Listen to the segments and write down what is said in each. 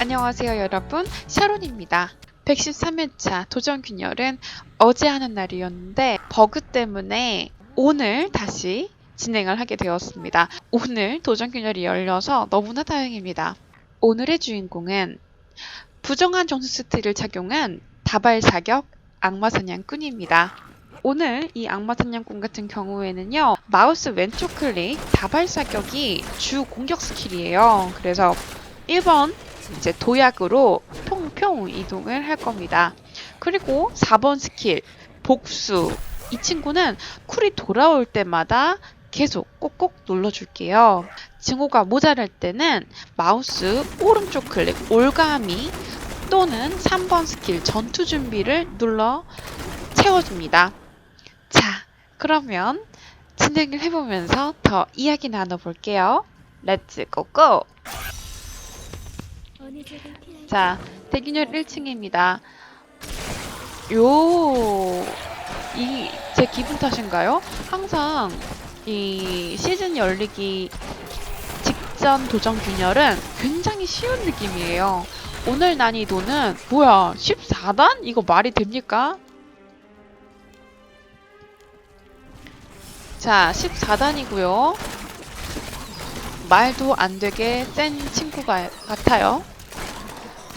안녕하세요 여러분. 샤론입니다. 113회차 도전 균열은 어제 하는 날이었는데 버그 때문에 오늘 다시 진행을 하게 되었습니다. 오늘 도전 균열이 열려서 너무나 다행입니다. 오늘의 주인공은 부정한 점수 스틸을 착용한 다발 사격 악마 사냥꾼입니다. 오늘 이 악마 사냥꾼 같은 경우에는요 마우스 왼쪽 클릭 다발 사격이 주 공격 스킬이에요. 그래서 1번 이제 도약으로 통평 이동을 할 겁니다. 그리고 4번 스킬 복수 이 친구는 쿨이 돌아올 때마다 계속 꼭꼭 눌러줄게요. 증오가 모자랄 때는 마우스 오른쪽 클릭 올가미 또는 3번 스킬 전투 준비를 눌러 채워줍니다. 자, 그러면 진행을 해보면서 더 이야기 나눠볼게요. 렛츠 고고! 자, 대균열 1층입니다. 요, 이, 제 기분 탓인가요? 항상 이 시즌 열리기 직전 도전 균열은 굉장히 쉬운 느낌이에요. 오늘 난이도는, 뭐야, 14단? 이거 말이 됩니까? 자, 14단이고요. 말도 안 되게 센 친구가 같아요.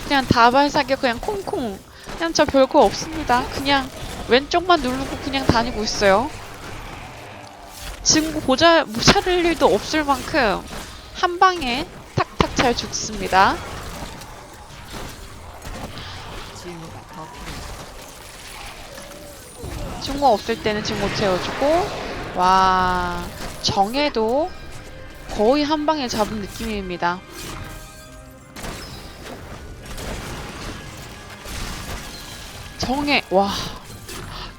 그냥 다발 사격 그냥 콩콩. 그냥 저 별거 없습니다. 그냥 왼쪽만 누르고 그냥 다니고 있어요. 증거 모자, 모자랄 일도 없을 만큼 한 방에 탁탁 잘 죽습니다. 증거 없을 때는 증거 채워주고 와 정해도 거의 한 방에 잡은 느낌입니다. 정해 와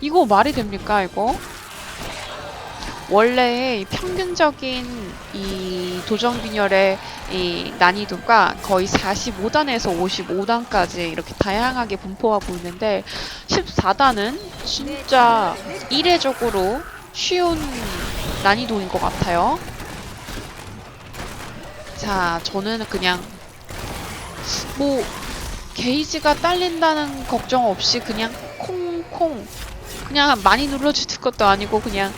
이거 말이 됩니까 이거? 원래 이 평균적인 이 도전 균열의 이 난이도가 거의 45단에서 55단까지 이렇게 다양하게 분포하고 있는데 14단은 진짜 이례적으로 쉬운 난이도인 것 같아요. 자, 저는 그냥 뭐 게이지가 딸린다는 걱정 없이 그냥 콩콩 그냥 많이 눌러주는 것도 아니고 그냥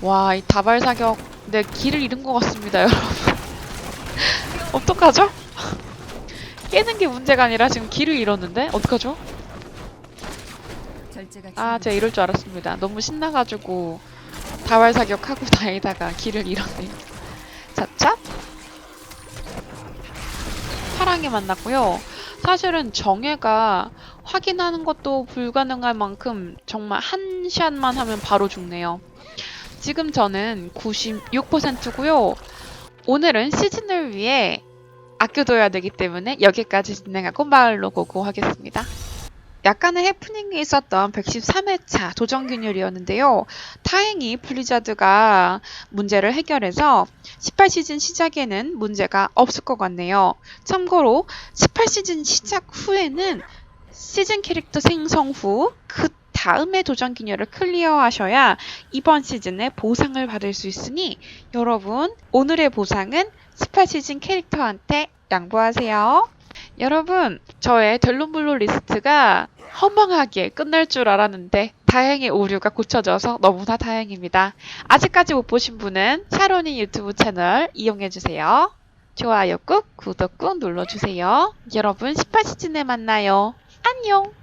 와 이 다발 사격 내 길을 잃은 것 같습니다 여러분. 어떡하죠? 깨는 게 문제가 아니라 지금 길을 잃었는데? 어떡하죠? 아 제가 이럴 줄 알았습니다. 너무 신나가지고 다발 사격하고 다니다가 길을 잃었네요. 자차 파랑이 만났고요 사실은 정예가 확인하는 것도 불가능할 만큼 정말 한 샷만 하면 바로 죽네요. 지금 저는 96%고요. 오늘은 시즌을 위해 아껴둬야 되기 때문에 여기까지 진행하고 마을로 고고 하겠습니다. 약간의 해프닝이 있었던 113회차 도전 균열이었는데요. 다행히 블리자드가 문제를 해결해서 18시즌 시작에는 문제가 없을 것 같네요. 참고로 18시즌 시작 후에는 시즌 캐릭터 생성 후 그 다음에 도전 기념을 클리어하셔야 이번 시즌에 보상을 받을 수 있으니 여러분 오늘의 보상은 18시즌 캐릭터한테 양보하세요. 여러분 저의 델론블루 리스트가 허망하게 끝날 줄 알았는데 다행히 오류가 고쳐져서 너무나 다행입니다. 아직까지 못 보신 분은 샤로니 유튜브 채널 이용해주세요. 좋아요 꾹, 구독 꾹 눌러주세요. 여러분 18시즌에 만나요. 안녕!